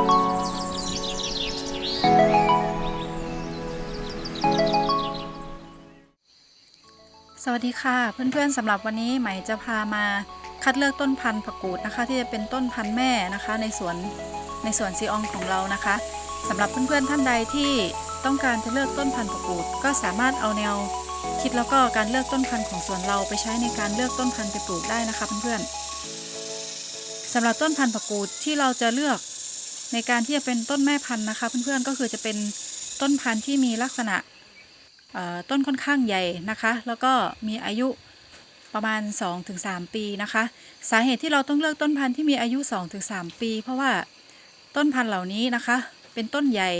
สวัสดีค่ะ เพื่อนๆสำหรับวันนี้ไหมจะพามาคัดเลือกต้นพันธุ์ผักกูดนะคะ ที่จะเป็นต้นพันธุ์แม่นะคะ ในสวนในสวนซีอองของเรานะคะสำหรับเพื่อนๆท่านใดที่ต้องการจะเลือกต้นพันธุ์ผักกูดก็สามารถเอาแนวคิดแล้วก็การเลือกต้นพันธุ์ของสวนเราไปใช้ในการเลือกต้นพันธุ์ไปปลูกได้นะคะเพื่อนๆสำหรับต้นพันธุ์ผักกูดที่เราจะเลือก ในการที่จะเป็นต้นแม่พันธุ์นะคะ เพื่อนๆก็คือจะเป็นต้นพันธุ์ที่มีลักษณะต้นค่อนข้างใหญ่นะคะ แล้วก็มีอายุประมาณ 2-3 ปีนะคะ สาเหตุที่เราต้องเลือกต้นพันธุ์ที่มีอายุ 2-3 ปี เพราะว่าต้นพันธุ์เหล่านี้นะคะ เป็นต้นใหญ่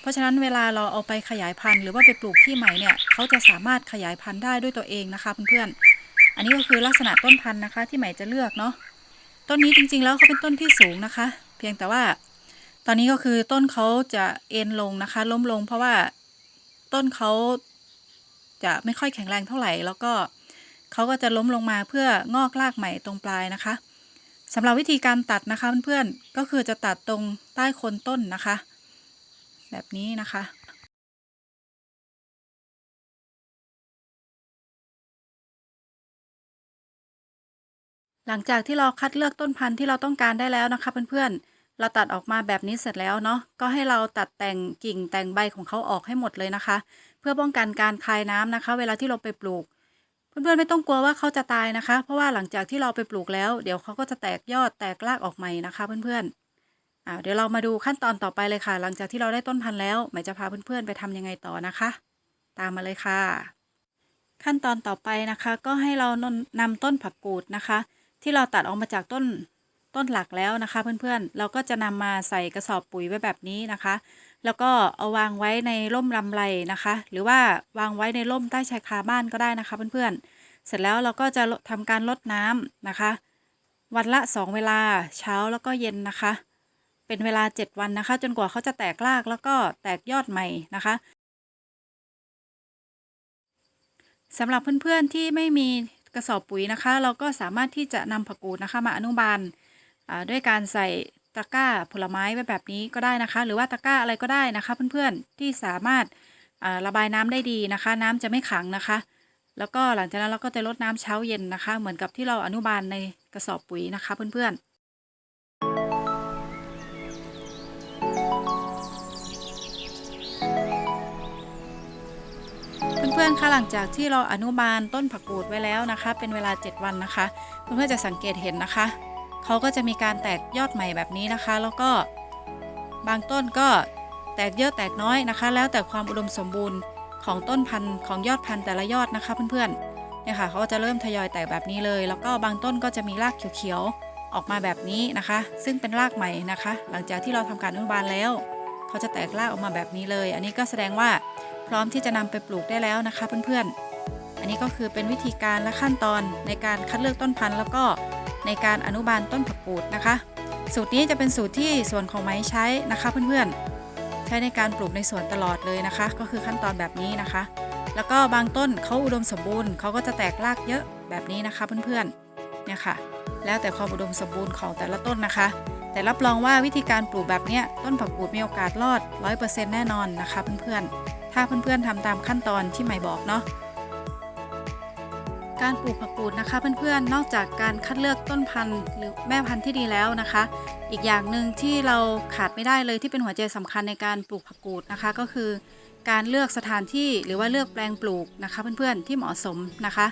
เพราะฉะนั้นเวลาเราเอาไปขยายพันธุ์หรือว่าไปปลูกที่ใหม่เนี่ยเขาจะสามารถขยายพันธุ์ได้ด้วยตัวเองนะคะเพื่อนๆอันนี้ก็คือลักษณะต้นพันธุ์นะคะที่ใหม่จะเลือกเนาะต้นนี้จริงๆแล้วเขาเป็นต้นที่สูงนะคะ เพียงแต่ว่า ตอนนี้ก็คือต้นเขาจะเอ็นลงนะคะ ล้มลงเพราะว่าต้นเขาจะไม่ค่อยแข็งแรงเท่าไหร่ แล้วก็เขาก็จะล้มลงมาเพื่องอกรากใหม่ตรงปลายนะคะสำหรับวิธีการตัดนะคะเพื่อนๆก็คือจะตัดตรงใต้โคนต้นนะคะ แบบนี้นะคะหลังจากที่เราคัดเลือกต้นพันธุ์ที่เราต้องการได้แล้วนะคะเพื่อนๆ เราตัดออกมาแบบนี้เสร็จแล้วเนาะก็ให้เราตัดแต่งกิ่งแต่งใบของเขาออกให้หมดเลยนะคะ เพื่อป้องกันการคายน้ำนะคะ เวลาที่เราไปปลูก เพื่อนๆไม่ต้องกลัวว่าเขาจะตายนะคะ เพราะว่าหลังจากที่เราไปปลูกแล้ว เดี๋ยวเขาก็จะแตกยอดแตกรากออกใหม่นะคะเพื่อนๆอ่าเดี๋ยวเรามาดูขั้นตอนต่อไปเลยค่ะ หลังจากที่เราได้ต้นพันธุ์แล้วหมายจะพาเพื่อนๆไปทำยังไงต่อนะคะ ตามมาเลยค่ะ ขั้นตอนต่อไปนะคะ ก็ให้เรานำต้นผักกูดนะคะ ที่เราตัดออกมาจากต้น ต้นหลักแล้วนะคะ เพื่อนๆ เราก็จะนำมาใส่กระสอบปุ๋ยไว้แบบนี้นะคะ แล้วก็เอาวางไว้ในร่มลำไรนะคะ หรือว่าวางไว้ในร่มใต้ชายคาบ้านก็ได้นะคะ เพื่อนๆ เสร็จแล้วเราก็จะทำการลดน้ำนะคะ วันละ 2 เวลาเช้าแล้วก็เย็นนะคะ เป็นเวลา 7 วันนะคะ จนกว่าเขาจะแตกรากแล้วก็แตกยอดใหม่นะคะสำหรับเพื่อนๆที่ไม่มีกระสอบปุ๋ยนะคะ เราก็สามารถที่จะนำผักกูดนะคะ มาอนุบาล ด้วยการใส่ตะกร้าผลไม้ไว้แบบนี้ก็ได้นะคะ หรือว่าตะกร้าอะไรก็ได้นะคะ เพื่อนๆที่สามารถระบายน้ำได้ดีนะคะ น้ำจะไม่ขังนะคะ แล้วก็หลังจากนั้นเราก็จะลดน้ำเช้าเย็นนะคะ เหมือนกับที่เราอนุบาลในกระสอบปุ๋ยนะคะ เพื่อนๆเพื่อนๆ คะหลังจากที่เราอนุบาลต้นผักกูดไว้แล้วนะคะ เป็นเวลา 7 วันนะคะ เพื่อนๆ จะสังเกตเห็นนะคะ เขาก็จะมีการแตกยอดใหม่แบบนี้นะคะ แล้วก็บางต้นก็แตกเยอะแตกน้อยนะคะ แล้วแต่ความอุดมสมบูรณ์ของต้นพันธุ์ของยอดพันธุ์แต่ละยอดนะคะเพื่อนๆเนี่ยค่ะเขาก็จะเริ่มทยอยแตกแบบนี้เลย แล้วก็บางต้นก็จะมีรากเขียวๆออกมาแบบนี้นะคะ ซึ่งเป็นรากใหม่นะคะ หลังจากที่เราทำการอนุบาลแล้วเขาจะแตกรากออกมาแบบนี้เลย อันนี้ก็แสดงว่าพร้อมที่จะนำไปปลูกได้แล้วนะคะเพื่อนๆอันนี้ก็คือเป็นวิธีการและขั้นตอนในการคัดเลือกต้นพันธุ์ แล้วก็ ในการอนุบาลต้นผักกูดนะคะ สูตรนี้จะเป็นสูตรที่ส่วนของไม้ใช้นะคะเพื่อนๆ ใช้ในการปลูกในสวนตลอดเลยนะคะ ก็คือขั้นตอนแบบนี้นะคะ แล้วก็บางต้นเขาอุดมสมบูรณ์เขาก็จะแตกรากเยอะแบบนี้นะคะเพื่อนๆเนี่ยค่ะ แล้วแต่ความอุดมสมบูรณ์ของแต่ละต้นนะคะ แต่รับรองว่าวิธีการปลูกแบบนี้ต้นผักกูดมีโอกาสรอด 100%แน่นอนนะคะเพื่อนๆถ้าเพื่อนๆทำตามขั้นตอนที่ใหม่บอกเนาะ การปลูกผักกูดนะคะ เพื่อนๆ นอกจากการคัดเลือกต้นพันธุ์หรือแม่พันธุ์ที่ดีแล้วนะคะ อีกอย่างหนึ่งที่เราขาดไม่ได้เลยที่เป็นหัวใจสำคัญในการปลูกผักกูดนะคะ ก็คือการเลือกสถานที่หรือว่าเลือกแปลงปลูกนะคะ เพื่อนๆที่เหมาะสมนะคะ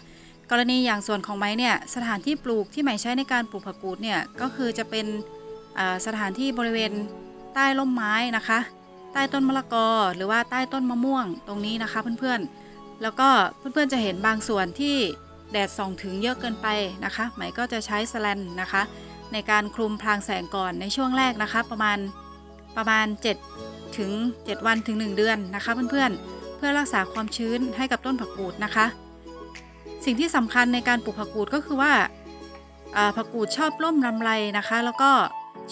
กรณีอย่างส่วนของไม้เนี่ยสถานที่ปลูกที่ใหม่ใช้ในการปลูกผักกูดเนี่ยก็คือจะเป็นสถานที่บริเวณใต้ร่มไม้นะคะ ใต้ต้นมะละกอหรือว่าใต้ต้นมะม่วงตรงนี้นะคะ เพื่อนๆแล้วก็เพื่อนๆจะเห็นบางส่วนที่ แดดส่องถึงเยอะเกินไปนะคะ ไหมก็จะใช้สแลนนะคะ ในการคลุมพรางแสงก่อนในช่วงแรกนะคะ ประมาณประมาณ 7 ถึง 7 วันถึง 1 เดือนนะคะเพื่อนๆ เพื่อรักษาความชื้นให้กับต้นผักกูดนะคะ สิ่งที่สำคัญในการปลูกผักกูดก็คือว่าผักกูดชอบร่มลำไรนะคะ แล้วก็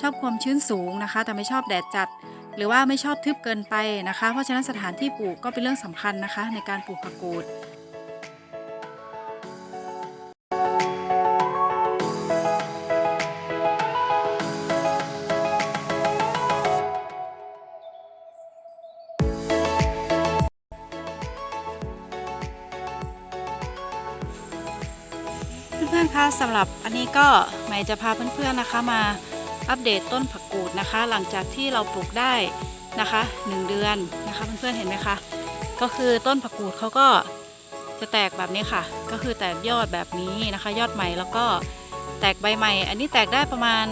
ชอบความชื้นสูงนะคะ แต่ไม่ชอบแดดจัด หรือว่าไม่ชอบทึบเกินไปนะคะ เพราะฉะนั้นสถานที่ปลูกก็เป็นเรื่องสำคัญนะคะ ในการปลูกผักกูด นะคะสำหรับอันนี้ก็ใหม่จะพาเพื่อนๆนะคะมาอัปเดตต้นผักกูดนะคะ หลังจากที่เราปลูกได้นะคะ 1 เดือนนะคะเพื่อนๆเห็นไหมคะก็คือต้นผักกูดเขาก็จะแตกแบบนี้ค่ะ ก็คือแตกยอดแบบนี้นะคะ ยอดใหม่แล้วก็แตกใบใหม่ อันนี้แตกได้ประมาณ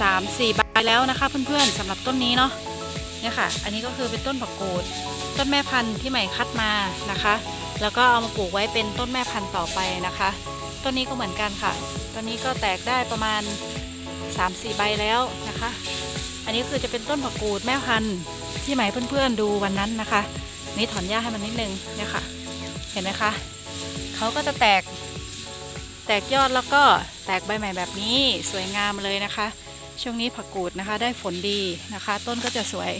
สามสี่ใบแล้วนะคะ เพื่อนๆสำหรับต้นนี้เนาะเนี่ยค่ะ อันนี้ก็คือเป็นต้นผักกูด ต้นแม่พันธุ์ที่ใหม่คัดมานะคะ แล้วก็เอามาปลูกไว้เป็นต้นแม่พันธุ์ต่อไปนะคะ ต้นนี้ก็เหมือนกันค่ะ ต้นนี้ก็แตกได้ประมาณ 3-4 ใบแล้วนะคะ อันนี้คือจะเป็นต้นผักกูดแม่พันธุ์ที่หม่เพื่อนๆดูวันนั้นนะคะ นี่ถอนหญ้าให้มันนิดนึงเนี่ยค่ะ เห็นไหมคะเขาก็จะแตกแตกยอดแล้วก็แตกใบใหม่แบบนี้สวยงามเลยนะคะ ช่วงนี้ผักกูดนะคะ ได้ฝนดีนะคะ ต้นก็จะสวย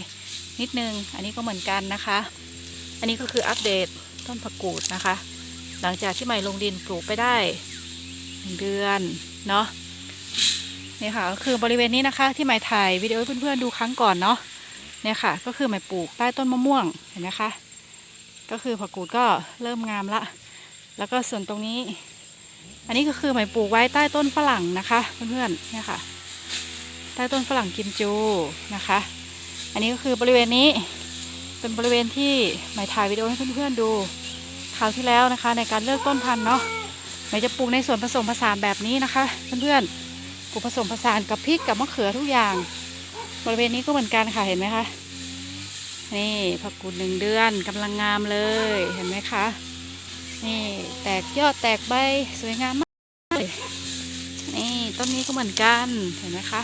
นิดนึง อันนี้ก็เหมือนกันนะคะ อันนี้ก็คืออัปเดต ต้นผักกูดนะคะ หลังจากที่ใหม่ลงดินปลูกไปได้หนึ่งเดือนเนาะนี่ค่ะก็คือบริเวณนี้นะคะ ที่ใหม่ถ่ายวิดีโอเพื่อนๆดูครั้งก่อนเนาะเนี่ยค่ะ ก็คือใหม่ปลูกใต้ต้นมะม่วงเห็นไหมคะก็คือผักกูดก็เริ่มงามละ แล้วก็ส่วนตรงนี้ อันนี้ก็คือใหม่ปลูกไว้ใต้ต้นฝรั่งนะคะเพื่อนๆเนี่ยค่ะ ใต้ต้นฝรั่งกิมจูนะคะ อันนี้ก็คือบริเวณนี้เป็นบริเวณที่หมายถ่ายวิดีโอให้เพื่อนๆดู ราวที่แล้วนะคะ ในการเลือกต้นพันธุ์เนาะหมายจะปลูกในส่วนผสมผสานแบบนี้นะคะเพื่อนๆปลูกผสมผสานกับพริกกับมะเขือทุกอย่าง บริเวณนี้ก็เหมือนกันค่ะเห็นไหมคะนี่ผักกูดหนึ่งเดือนกำลังงามเลยเห็นไหมคะนี่แตกยอดแตกใบสวยงามมากเลยนี่ต้นนี้ก็เหมือนกันเห็นไหมคะ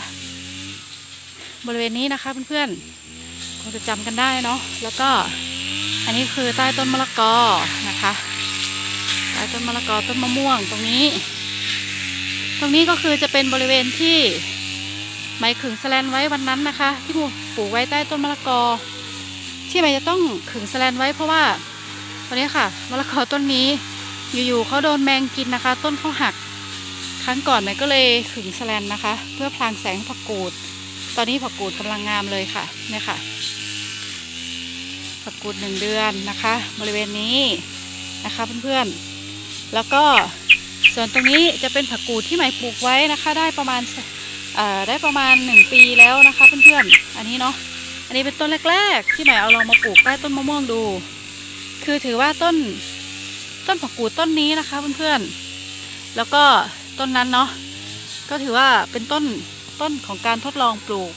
บริเวณนี้นะคะเพื่อนๆคงจะจำกันได้เนาะแล้วก็อันนี้คือใต้ต้นมะละกอ นะคะใต้ต้นมะละกอต้นมะม่วงตรงนี้ ตรงนี้ก็คือจะเป็นบริเวณที่ไม้ขึงแสลนไว้วันนั้นนะคะ ที่หมูปลูกไว้ใต้ต้นมะละกอ ที่ไม้จะต้องขึงแสลนไว้เพราะว่าตอนนี้ค่ะมะละกอต้นนี้อยู่ๆเขาโดนแมงกินนะคะ ต้นเขาหัก ครั้งก่อนไม้ก็เลยขึงแสลนนะคะ เพื่อพลางแสงผักกูด ตอนนี้ผักกูดกำลังงามเลยค่ะเนี่ยค่ะผักกูดหนึ่งเดือนนะคะ บริเวณนี้ นะคะเพื่อนๆ แล้วก็ส่วนตรงนี้จะเป็นผักกูดที่ใหม่ปลูกไว้นะคะ ได้ประมาณอ่อได้ประมาณหนึ่งปีแล้วนะคะเพื่อนๆ อันนี้เนาะ อันนี้เป็นต้นแรก ๆ ที่ใหม่เอาลองมาปลูกใต้ต้นมะม่วงดู คือถือว่าต้นต้นผักกูดต้นนี้นะคะเพื่อนๆ แล้วก็ต้นนั้นเนาะ ก็ถือว่าเป็นต้นต้นของการทดลองปลูก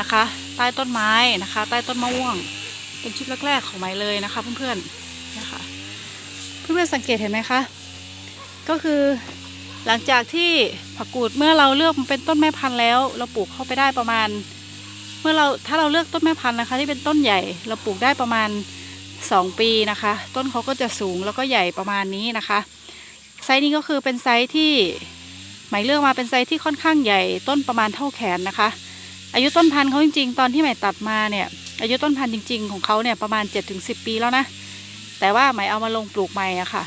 นะคะ ใต้ต้นไม้นะคะ ใต้ต้นมะม่วง เป็นชุดแรก ๆ ของไม้เลยนะคะเพื่อนๆ เพื่อนๆสังเกตเห็นไหมคะ ก็คือหลังจากที่ผักกูดเมื่อเราเลือกมันเป็นต้นแม่พันธุ์แล้ว เราปลูกเข้าไปได้ประมาณ เมื่อเราถ้าเราเลือกต้นแม่พันธุ์นะคะ ที่เป็นต้นใหญ่เราปลูกได้ประมาณ 2 ปีนะคะ ต้นเขาก็จะสูงแล้วก็ใหญ่ประมาณนี้นะคะไซส์นี้ก็คือเป็นไซส์ที่หมายเลือกมาเป็นไซส์ที่ค่อนข้างใหญ่ต้นประมาณเท่าแขนนะคะ อายุต้นพันธุ์เขาจริง ๆ ตอนที่ใหม่ตัดมาเนี่ยอายุต้นพันธุ์จริง ๆ ของเขาเนี่ยประมาณ 7-10 ปีแล้วนะ แต่ว่าไหมเอามาลงปลูกใหม่อะค่ะ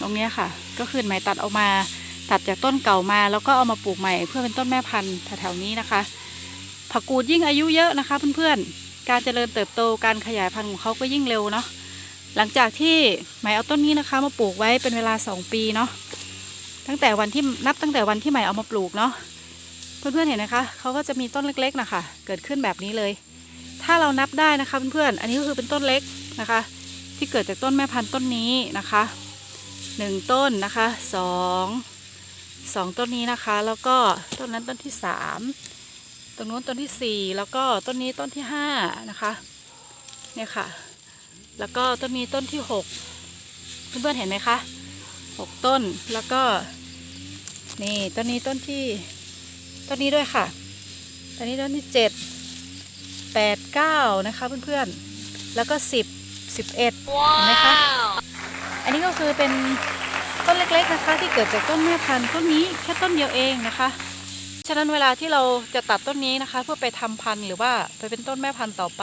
ตรงนี้ค่ะ ก็คือไหมตัดเอามาตัดจากต้นเก่ามา แล้วก็เอามาปลูกใหม่ เพื่อเป็นต้นแม่พันธุ์แถวๆนี้นะคะ ผักกูดยิ่งอายุเยอะนะคะ เพื่อนๆ การเจริญเติบโตการขยายพันธุ์ของเขาก็ยิ่งเร็วเนาะ หลังจากที่ไหมเอาต้นนี้นะคะ มาปลูกไว้เป็นเวลา 2 ปีเนาะ ตั้งแต่วันที่นับตั้งแต่วันที่ไหมเอามาปลูกเนาะ เพื่อนๆเห็นนะคะเขาก็จะมีต้นเล็กๆนะคะเกิดขึ้นแบบนี้เลย ถ้าเรานับได้นะคะเพื่อนๆ อันนี้ก็คือเป็นต้นเล็กนะคะ ที่เกิดจากต้นแม่พันธุ์ต้นนี้นะคะหนึ่งต้นนะคะสองสองต้นนี้นะคะ แล้วก็ต้นนั้นต้นที่สามตรงนู้นต้นที่สี่แล้วก็ต้นนี้ต้นที่ห้านะคะเนี่ยค่ะ แล้วก็ต้นนี้ต้นที่หกเพื่อนๆเห็นไหมคะหกต้นแล้วก็นี่ต้นนี้ต้นที่ต้นนี้ด้วยค่ะต้นนี้ต้นที่เจ็ดแปดเก้านะคะเพื่อนๆแล้วก็สิ บสิบเห็นไหมคะอันนี้ก็คือเป็นต้นเล็กๆนะคะ ที่เกิดจากต้นแม่พันธุ์ต้นนี้แค่ต้นเดียวเองนะคะฉะนั้นเวลาที่เราจะตัดต้นนี้นะคะ เพื่อไปทำพันธุ์หรือว่าไปเป็นต้นแม่พันธุ์ต่อไป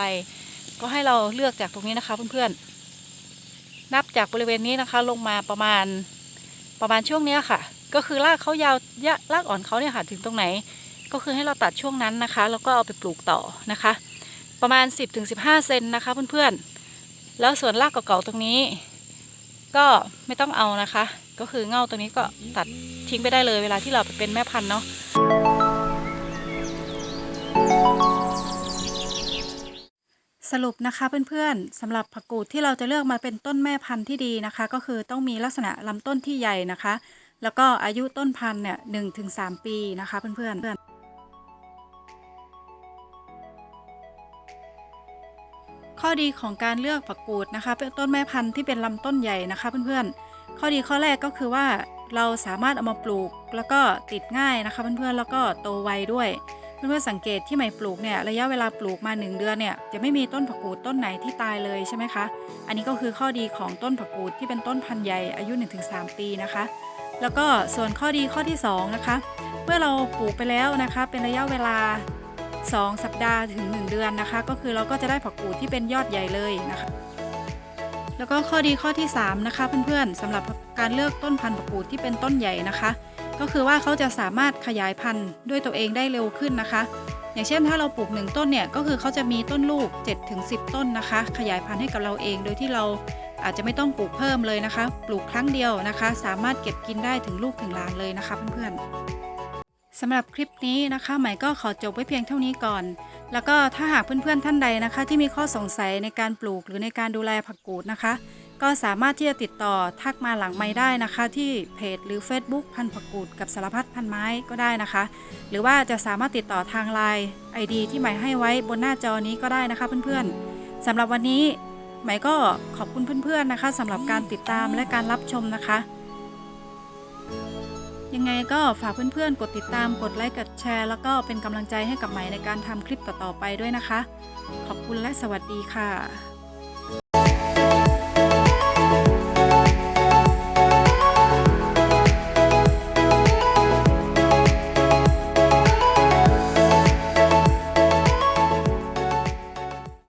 ก็ให้เราเลือกจากตรงนี้นะคะเพื่อนๆนับจากบริเวณนี้นะคะ ลงมาประมาณประมาณช่วงนี้ค่ะ ก็คือรากเขายาวยะรากอ่อนเขาเนี่ยค่ะถึงตรงไหน ก็คือให้เราตัดช่วงนั้นนะคะ แล้วก็เอาไปปลูกต่อนะคะ ประมาณ 10-15เซนนะคะเพื่อนๆ แล้วส่วนรากเก่าๆตรงนี้ ก็ไม่ต้องเอานะคะ ก็คือเง่าตัวนี้ก็ตัดทิ้งไปได้เลยเวลาที่เราไปเป็นแม่พันธุ์เนาะสรุปนะคะเพื่อนๆสำหรับผักกูดที่เราจะเลือกมาเป็นต้นแม่พันธุ์ที่ดีนะคะ ก็คือต้องมีลักษณะลำต้นที่ใหญ่นะคะ แล้วก็อายุต้นพันธุ์เนี่ยหนึ่งถึงสามปีนะคะ เพื่อนๆ ข้อดีของการเลือกผักกูดนะคะ เป็นต้นแม่พันธุ์ที่เป็นลำต้นใหญ่นะคะเพื่อนๆ ข้อดีข้อแรกก็คือว่าเราสามารถเอามาปลูกแล้วก็ติดง่ายนะคะเพื่อนๆ แล้วก็โตไวด้วย เพื่อนๆ สังเกตที่ใหม่ปลูกเนี่ยระยะเวลาปลูกมา 1 เดือนเนี่ยจะไม่มีต้นผักกูดต้นไหนที่ตายเลยใช่ไหมคะ อันนี้ก็คือข้อดีของต้นผักกูดที่เป็นต้นพันธุ์ใหญ่อายุ 1-3 ปีนะคะ แล้วก็ส่วนข้อดีข้อที่2นะคะ เมื่อเราปลูกไปแล้วนะคะ เป็นระยะเวลา 2 สัปดาห์ถึง 1 เดือนนะคะ ก็คือเราก็จะได้ผักกูดที่เป็นยอดใหญ่เลยนะคะ แล้วก็ข้อดีข้อที่ 3 นะคะ เพื่อนๆสำหรับการเลือกต้นพันธุ์ผักกูดที่เป็นต้นใหญ่นะคะ ก็คือว่าเขาจะสามารถขยายพันธุ์ด้วยตัวเองได้เร็วขึ้นนะคะ อย่างเช่นถ้าเราปลูกหนึ่งต้นเนี่ยก็คือเขาจะมีต้นลูก 7-10 ต้นนะคะ ขยายพันธุ์ให้กับเราเองโดยที่เราอาจจะไม่ต้องปลูกเพิ่มเลยนะคะ ปลูกครั้งเดียวนะคะ สามารถเก็บกินได้ถึงลูกถึงหลานเลยนะคะเพื่อนๆ สำหรับคลิปนี้นะคะใหม่ก็ขอจบไว้เพียงเท่านี้ก่อน แล้วก็ถ้าหากเพื่อนๆท่านใดนะคะ ที่มีข้อสงสัยในการปลูกหรือในการดูแลผักกูดนะคะ ก็สามารถที่จะติดต่อทักมาหลังไม้ได้นะคะ ที่เพจหรือ Facebook พันผักกูดกับสารพัดพันไม้ก็ได้นะคะ หรือว่าจะสามารถติดต่อทางไลน์ ID ที่ใหม่ให้ไว้บนหน้าจอนี้ก็ได้นะคะเพื่อนๆสำหรับวันนี้ใหม่ก็ขอบคุณเพื่อนๆนะคะสำหรับการติดตามและการรับชมนะคะ ยังไงก็ฝากเพื่อนๆ กดติดตาม กดไลค์ กดแชร์ แล้วก็เป็นกำลังใจให้กับใหม่ในการทำคลิปต่อๆไปด้วยนะคะ ขอบคุณและสวัสดีค่ะ